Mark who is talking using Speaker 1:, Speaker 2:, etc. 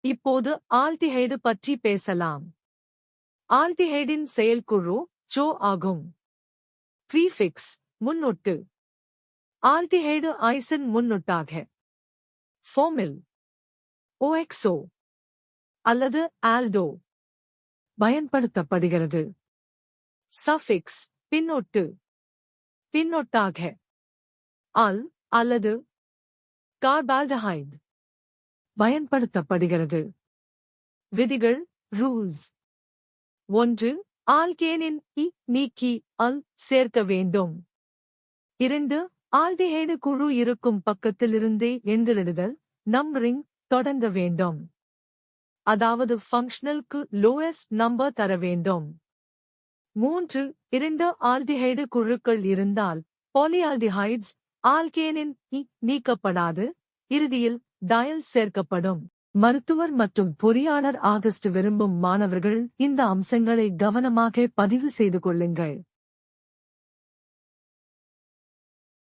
Speaker 1: இப்போது ஆல்டிஹைடு பற்றி பேசலாம். ஆல்டிஹைடின் செயல்குழு ஜோ ஆகும். ப்ரீஃபிக்ஸ் முன்னொட்டு. ஆல்டிஹைடு ஐசன் முன்னொட்டாக. ஃபோமில். ஓஎக்ஸோ. அல்லது ஆல்டோ. பயன்படுத்தப்படுகிறது. சஃபிக்ஸ் பின்னொட்டு. பின்னொட்டாக. அல் அல்லது கார்பால்டஹைட். பயன்படுத்தப்படுகிறது. விதிகள் ரூல்ஸ் ஒன்று ஆல்கேனின் இ நீக்கி அல் சேர்க்க வேண்டும். இரண்டு ஆல்டிஹைடு குழு இருக்கும் பக்கத்திலிருந்தே எண்களிடுதல் நம்பரிங் தொடங்க வேண்டும். அதாவது ஃபங்க்ஷனலுக்கு லோயஸ்ட் நம்பர் தர வேண்டும். மூன்று இரண்டு ஆல்டிஹைடு குழுக்கள் இருந்தால் பாலியால்டிஹைட்ஸ் ஆல்கேனின் இ நீக்கப்படாது. இறுதியில் டயல் சேர்க்கப்படும். மருத்துவர் மற்றும் பொறியாளர் ஆகஸ்ட் விரும்பும் மாணவர்கள் இந்த அம்சங்களை கவனமாக பதிவு செய்து கொள்ளுங்கள்.